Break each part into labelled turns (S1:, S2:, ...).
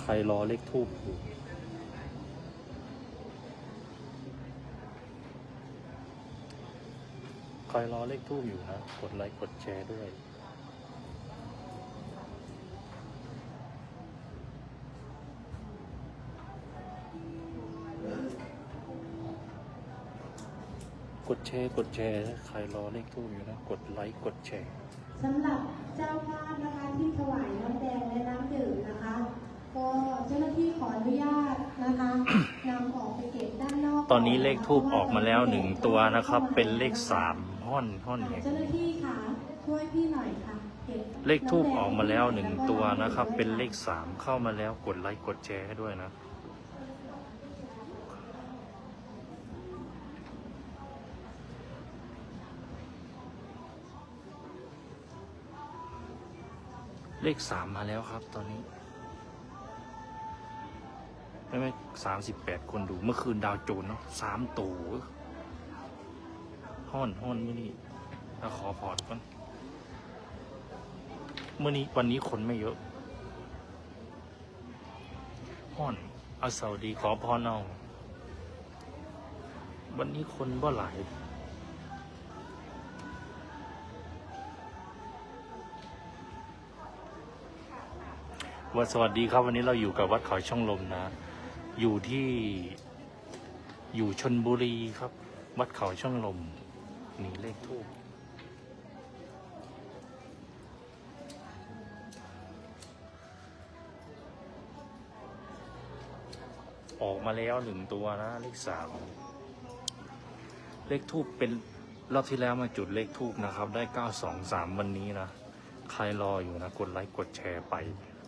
S1: ใครรอเลขทูบอยู่ใครรอเลขทูบอยู่นะกดไลค์กดแชร์ด้วยกดแชร์ กดแชร์ ใครรอเลขทูบอยู่นะ กดไลค์ กดแชร์
S2: สำหรับเจ้าภาพนะคะที่ถวายน้ำแดงและน้ำดื่มนะคะ ก็เจ้าหน้าที่ขออนุญาตนะคะนำออกไปเก็บด้านนอก
S1: ตอนนี้เลขทูบออกมาแล้วหนึ่งตัวนะครับ เป็นเลขสามห้อนห้อนเนี่ย
S2: เจ้าหน้าที่ค่ะช่วยพี่หน่อยค่ะก็บ
S1: เลขทูบ
S2: น้ำดง
S1: ออกมาแล้วหนึ่งตัวนะครับ
S2: ด้า
S1: เป็นเลขสามเข้ามาแล้วกดไลค์กดแชร์ให้ด้วยนะเลขสามมาแล้วครับตอนนี้ ไม่ไม่สามสิบแปดคนดู เมื่อคืนดาวโจนเนาะสามตัวห้อนห้อนมื่อนี้ถ้าขอพอร์ตก่อนเมื่อนี้วันนี้คนไม่เยอะพ่อนเอาสวัสดีขอพรเอาวันนี้คนบ่หลายวันสวัสดีครับวันนี้เราอยู่กับวัดเขาช่องลมนะ อยู่ที่อยู่ชนบุรีครับ วัดเขาช่องลมนี่เลขทูปออกมาแล้วหนึ่งตัวนะ เลขสามเลขทูบเป็นรอบที่แล้วมาจุดเลขทูบนะครับ ได้เก้าสองสามวันนี้นะ ใครรออยู่นะ กดไลค์กดแชร์ไป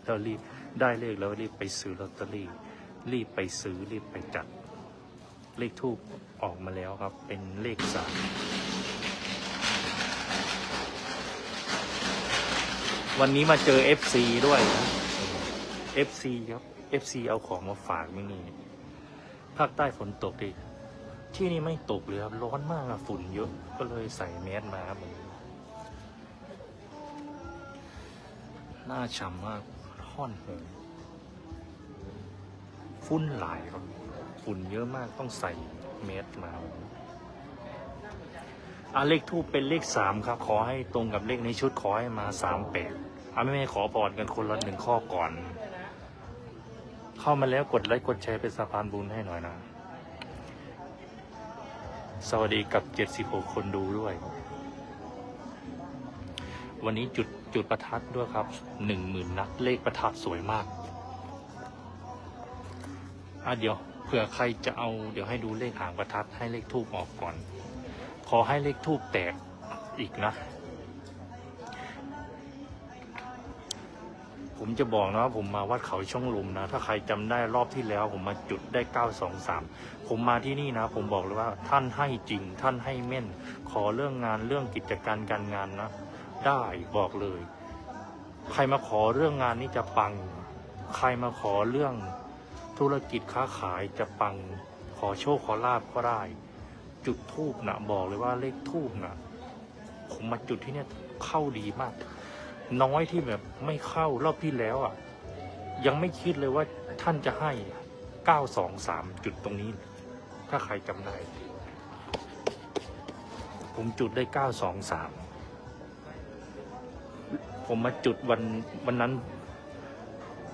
S1: แล้วรีบได้เลขแล้วรีบไปซื้อลอตเตอรี่ รีบไปซื้อรีบไปจัด เลขทูบออกมาแล้วครับ เป็นเลขสามวันนี้มาเจอ FC ด้วยนะ FC ครับ FC เอาของมาฝากไม่นี่ภาคใต้ฝนตกดิที่นี่ไม่ตกเลยครับร้อนมากอะฝุ่นเยอะ ก็เลยใส่แมสมาครับผมหน้าฉ่ำมากห้อนเลย ฝุ่นหลายครับฝุ่นเยอะมากต้องใส่แมสมาอะเลขทูปเป็นเลขสามครับ ขอให้ตรงกับเลขในชุดขอให้มาสามแปดอะไม่ไม่ขอพรกันคนละหนึ่งข้อก่อน เข้ามาแล้วกดไลค์กดแชร์เป็นสะพานบุญให้หน่อยนะ สวัสดีกับ76คนดูด้วย วันนี้จุดจุดประทัดด้วยครับ10,000นัดเลขประทัดสวยมาก อะเดี๋ยวเผื่อใครจะเอา เดี๋ยวให้ดูเลขหางประทัดให้เลขทูบออกก่อน ขอให้เลขทูบแตกอีกนะ ผมจะบอกนะว่าผมมาวัดเขาช่องลมนะ ถ้าใครจำได้รอบที่แล้ว ผมมาจุดได้923ผมมาที่นี่นะ ผมบอกเลยว่าท่านให้จริง ท่านให้แม่น ขอเรื่องงานเรื่องกิจการการงานนะ ได้บอกเลย ใครมาขอเรื่องงานนี้จะปัง ใครมาขอเรื่อง ธุรกิจค้าขายจะปังขอโชคขอลาบก็ได้ จุดทูบนะบอกเลยว่าเลขทูบนะผมมาจุดที่เนี่ยเข้าดีมาก น้อยที่แบบไม่เข้ารอบที่แล้วอะ ยังไม่คิดเลยว่าท่านจะให้923จุดตรงนี้ ถ้าใครจำได้ ผมจุดได้923ผมมาจุดวันวันนั้น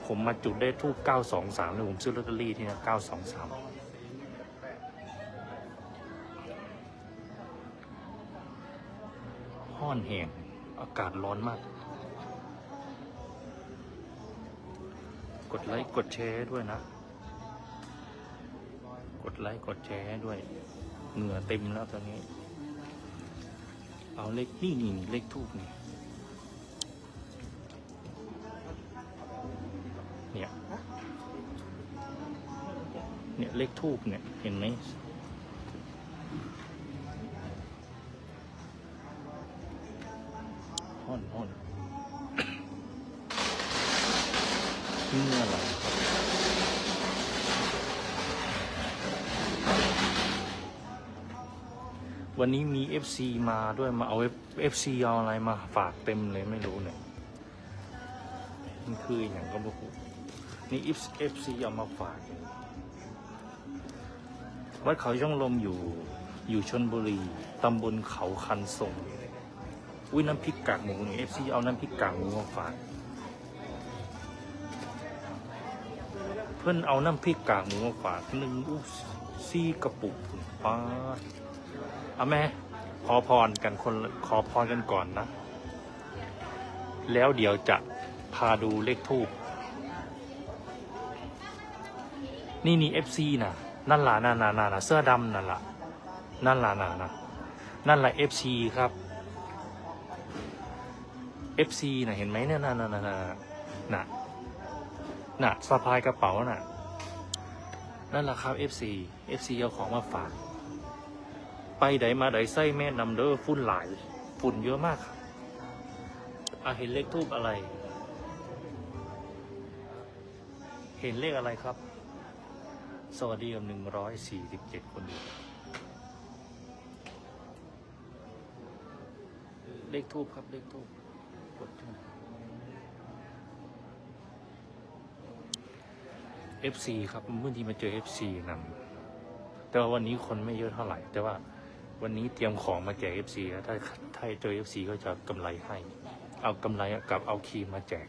S1: ผมมาจุดได้ทูบ923เลยผมซื้อลอตเตอรี่ที่นะ923ห้อนแห้งอากาศร้อนมาก กดไลค์กดแชร์ด้วยนะ กดไลค์กดแชร์ด้วย เหงื่อเต็มแล้วตอนนี้ เอาเลขนี่นี่เลขทูบนี่เนี่ย เนี่ยเลขทูบเนี่ยเห็นไหมห้อนห้อนนี่อะไรวันนี้มี FC มาด้วยมาเอา FC เอาอะไรมาฝากเต็มเลยไม่รู้เนี่ยมันคืออย่างก็บอกนี่เอฟซีเอามาฝาก วัดเขาช่องลมอยู่อยู่ชนบุรีตำบลเขาคันทรงอุ้ยน้ำพริกกากหมูเอฟซีเอาน้ำพริกกากหมูมาฝากเพื่อนเอาน้ำพริกกากหมูมาฝากหนึ่งอู้ซี่กระปุกป้าดเอาแม่ขอพรกันคนขอพรกันก่อนนะ แล้วเดี๋ยวจะพาดูเลขทูบนี่นี่เอฟซีนะ นั่นล่ะนั่นน่ะนั่นน่ะเสื้อดำนั่นล่ะนั่นล่ะนั่นน่ะนั่นล่ะเอฟซีครับเอฟซีนะเห็นไหมเนี่ยนั่นน่ะนั่นน่ะน่ะน่ะสะพายกระเป๋าน่ะนั่นแหละครับ FC FC เอาของมาฝาก ไปไหนมาไหนไส้แม่นำเด้อฝุ่นหลายฝุ่นเยอะมากครับอะเห็นเลขทูบอะไร เห็นเลขอะไรครับ สวัสดีกับหนึ่งร้อยสี่สิบเจ็ดคนดูเลขทูบครับ เลขทูบกดขึ้น FC ครับเมื่อที่มาเจอ FC นำแต่ว่าวันนี้คนไม่เยอะเท่าไหร่ แต่ว่าวันนี้เตรียมของมาแจก FC แล้วถ้าถ้าเจอ FC ก็จะกำไรให้ เอากำไรกับเอาครีมมาแจก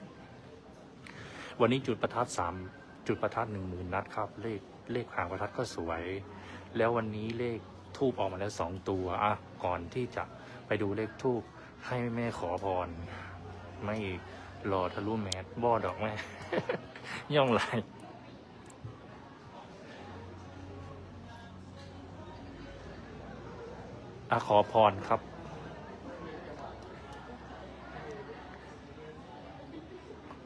S1: วันนี้จุดประทัดสาม จุดประทัดหนึ่งหมื่นนัดครับ เลขเลขหางประทัดก็สวย แล้ววันนี้เลขทูบออกมาแล้วสองตัวอะก่อนที่จะไปดูเลขทูบให้แม่ขอพร ไม่รอทะลุแมสบ่อดอกแม่ ย่องไหลอะขอพรครับ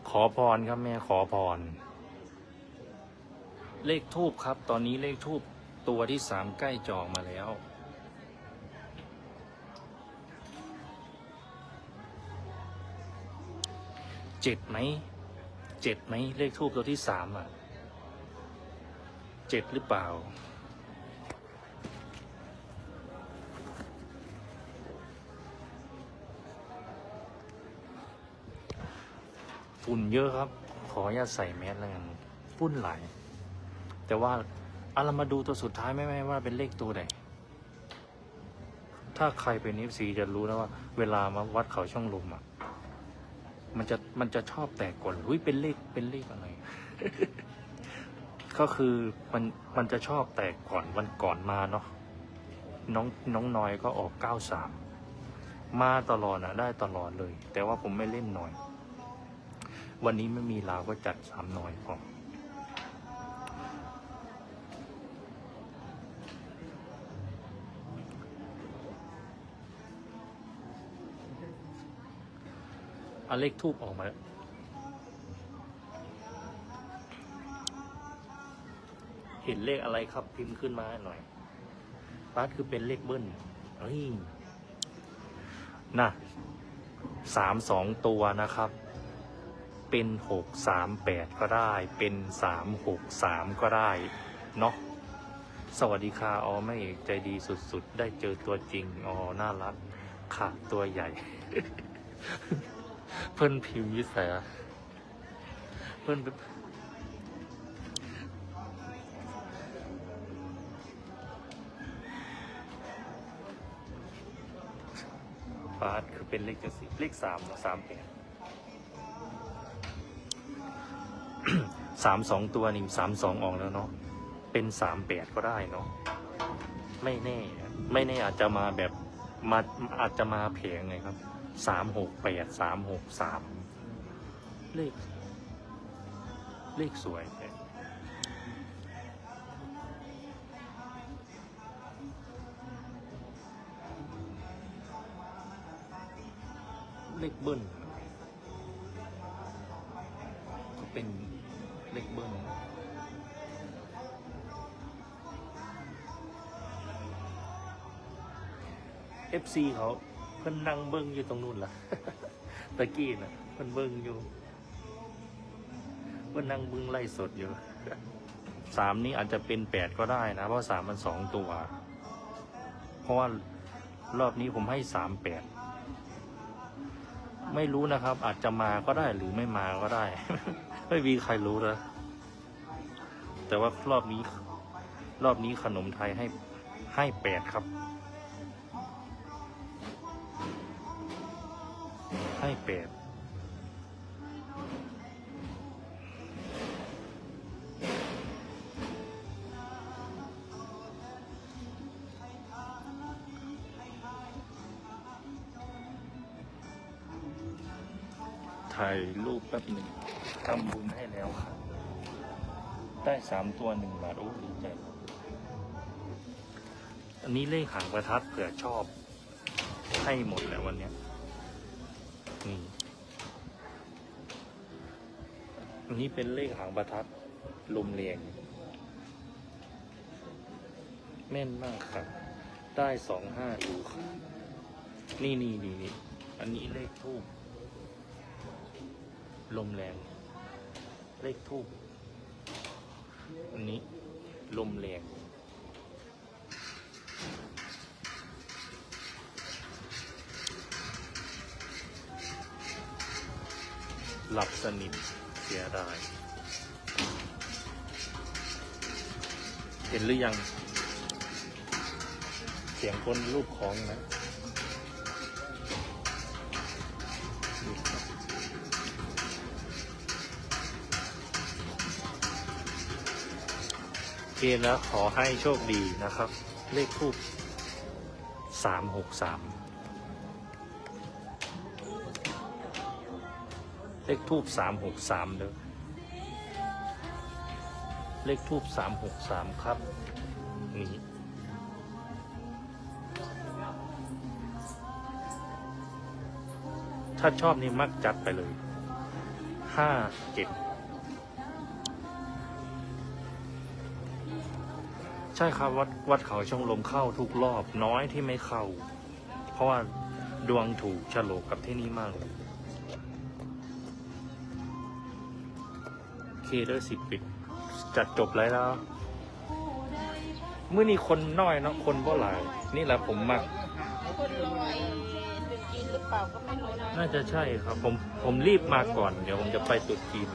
S1: ขอพรครับแม่ขอพร เลขทูบครับ ตอนนี้เลขทูบตัวที่สามใกล้จองมาแล้ว เจ็ดไหม เจ็ดไหม เลขทูบตัวที่สามอะ เจ็ดหรือเปล่าฝุ่นเยอะครับ ขออย่าตใส่แมสแล้วกันฝุ่นหลาย แต่ว่าเอาเรามาดูตัวสุดท้ายไหมไหมว่าเป็นเลขตัวไหนถ้าใครเป็นนิฟซีจะรู้นะว่า เวลามาวัดเขาช่องลมอะ มันจะมันจะชอบแตกก่อนหุ้ยเป็นเลขเป็นเลขอะไร ก็คือมันมันจะชอบแตกก่อนวันก่อนมาเนาะน้องน้องน้อยก็ออกเก้าสามมาตลอดอะได้ตลอดเลย แต่ว่าผมไม่เล่นหน่อย วันนี้ไม่มีลาวก็จัดสามหน่อยพอ เอาเลขทูบออกมาเห็นเลขอะไรครับพิมพ์ขึ้นมาหน่อยบาสคือเป็นเลขเบิ้ลเฮ้ยน่ะสามสองตัวนะครับ เป็นหกสามแปดก็ได้ เป็นสามหกสามก็ได้ เนาะสวัสดีค่ะอ๋อแม่เอกใจดีสุดๆ ได้เจอตัวจริงอ๋อน่ารักค่ะตัวใหญ่ เพิ่นพิมพ์วิสัยเพิ่นฟาดคือเป็นเลขจะสิเลขสามสามแปดสามสองตัวนี่สามสองออกแล้วเนาะเป็นสามแปดก็ได้เนาะไม่แน่ ไม่แน่อาจจะมาแบบมาอาจจะมาแผงไงครับ สามหกแปดสามหกสามเลข เลขสวยเลขเบิ้ลก็เป็นเลขเบิ้ลเอฟซีเขาเพิ่นนั่งเบิ้งอยู่ตรงนู้นล่ะตะกี้น่ะเพิ่นเบิ้งอยู่เพิ่นนั่งเบิ้งไล่สดอยู่สามนี้อาจจะเป็นแปดก็ได้นะ เพราะสามมันสองตัว เพราะว่ารอบนี้ผมให้สามแปดไม่รู้นะครับ อาจจะมาก็ได้หรือไม่มาก็ได้ ไม่มีใครรู้นะแต่ว่ารอบนี้ รอบนี้ขนมไทยให้ให้แปดครับ ให้แปดถ่ายรูปแป๊บหนึ่งทำบุญให้แล้วครับได้สามตัวหนึ่งบาท โอ้ดีใจ อันนี้เลขหางประทัดเผื่อชอบ ให้หมดแหละวันเนี้ย นี่อันนี้เป็นเลขหางประทัดลมเรียง แม่นมากครับ ได้สองห้าดูครับนี่นี่นี่นี่อันนี้เลขทูบลมแรง เลขทูบอันนี้ลมแรง หลับสนิทเสียดาย เห็นหรือยัง เสียงคนรูปของนะนี่ครับโอเคแล้วขอให้โชคดีนะครับ เลขทูบสามหกสาม เลขทูบสามหกสามเด้อเลขทูบสามหกสามครับ นี่ถ้าชอบนี่มักจัดไปเลยห้าเจ็ดใช่ครับวัดวัดเขาช่องลมเข้าทุกรอบน้อยที่ไม่เข้า เพราะว่าดวงถูกฉลกกับที่นี่มากเลย เคเดอร์สิปิด จัดจบแล้วแล้วเมื่อนี้คนน้อยเนาะคนบ่หลาย นี่แหละผมมัก
S3: คนรวยเป็นจีนหรือเปล่าก็ไม่รู้นะ
S1: น่าจะใช่ครับ ผมผมรีบมาก่อน เดี๋ยวผมจะไปตรุดจีน